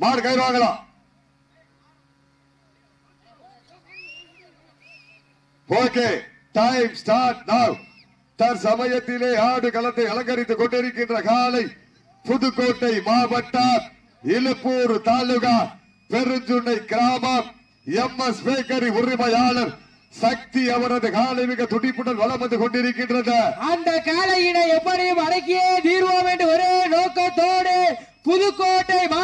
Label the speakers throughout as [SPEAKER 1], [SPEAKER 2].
[SPEAKER 1] மாடு கயிறு வாங்கலாம். ஓகே டைம் ஸ்டார்ட் நவ் தற்சமயத்திலே ஆடு களத்தை அலங்கரித்துக் கொண்டிருக்கின்ற காலை புதுக்கோட்டை மாவட்டம் இலுப்பூர் தாலுகா பெருஞ்சுண்டை கிராமம். எம் எஸ் பேக்கரி உரிமையாளர் சக்தி அவரது காலை மிக துடிப்புடன் வளம் வந்து கொண்டிருக்கின்றது.
[SPEAKER 2] அந்த காளையினை எப்படியும் அடக்கியே தீர்வோம் என்று ஒரே நோக்கத்தோடு புதுக்கோட்டை மா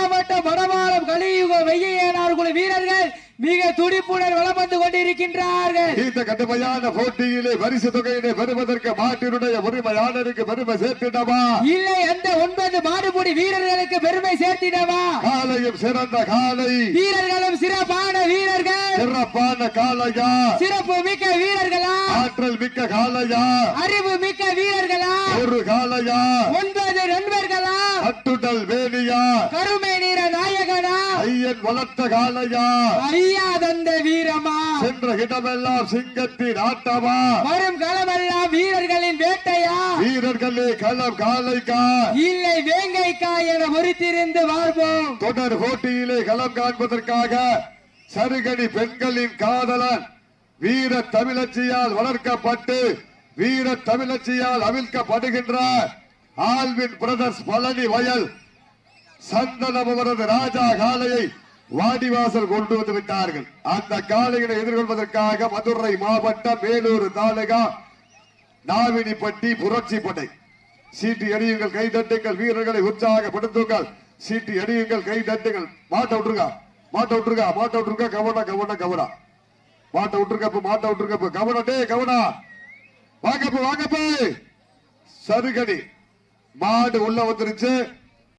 [SPEAKER 2] குழு வீரர்கள் மிக துடிப்புடன் வளம் வந்து கொண்டிருக்கின்றார்கள்.
[SPEAKER 1] இந்த கடுமையான போட்டியிலே பரிசு தொகையினை பெறுவதற்கு மாட்டினுடைய உரிமையாளருக்கு பெருமை சேர்த்திடவா?
[SPEAKER 2] இல்லை அந்த ஒன்பது மாடுபுடி வீரர்களுக்கு பெருமை சேர்த்திடவா?
[SPEAKER 1] காலையும் சிறந்த காலை
[SPEAKER 2] வீரர்களும் சிறப்பான வீரர்கள்.
[SPEAKER 1] சிறப்பான காலையா
[SPEAKER 2] சிறப்பு மிக்க வீரர்களா?
[SPEAKER 1] ஆற்றல் மிக்க காலையா
[SPEAKER 2] அறிவு மிக்க வீரர்களா?
[SPEAKER 1] ஒரு காலையா
[SPEAKER 2] ஒன்பது
[SPEAKER 1] கட்டுடல் வேலியா
[SPEAKER 2] கருமை நாயகனா.
[SPEAKER 1] ஐயன் வளர்த்த காலையா
[SPEAKER 2] ஐயா தந்த வீரமா.
[SPEAKER 1] சென்ற இடமெல்லாம் சிங்கத்தின் ஆட்டமா.
[SPEAKER 2] வரும் களமெல்லாம் வீரர்களின் வேட்டையா.
[SPEAKER 1] வீரர்களே களம் காலைக்கா
[SPEAKER 2] இல்லை வேங்கைக்கா என பொறுத்திருந்து வாழ்வோம்.
[SPEAKER 1] தொடர் போட்டியிலே களம் காண்பதற்காக சருகடி பெண்களின் காதலன் வீர தமிழச்சியால் வளர்க்கப்பட்டு வீர தமிழச்சியால் அவிழ்க்கப்படுகின்ற ஆல்வின் பிரதர்ஸ் பழனி வயல் சந்தனம் அவரது ராஜா காளையை வாடிவாசல் கொண்டு வந்து விட்டார்கள். அந்த காளைகளை எதிர்கொள்வதற்காக மதுரை மாவட்டம் மேலூர் தாலுகா நாவினிப்பட்டி புரட்சிப்படை சீட்டு எடியுங்கள் கை தட்டுங்கள் வீரர்களை உற்சாகப்படுத்துங்கள். சீட்டு எடியுங்கள் கை தட்டுங்கள். மாட்ட விட்டுருங்க மாட்ட விட்டுருங்க மாட்ட விட்டுருங்க கவனா கவனா கவனா. மாட்ட விட்டுருக்கப்ப மாட்ட விட்டுருக்கப்ப கவனம் டே கவனா. வாங்கப்ப வாங்கப்ப. சருகடி. மாடு உள்ள வந்துருச்சு.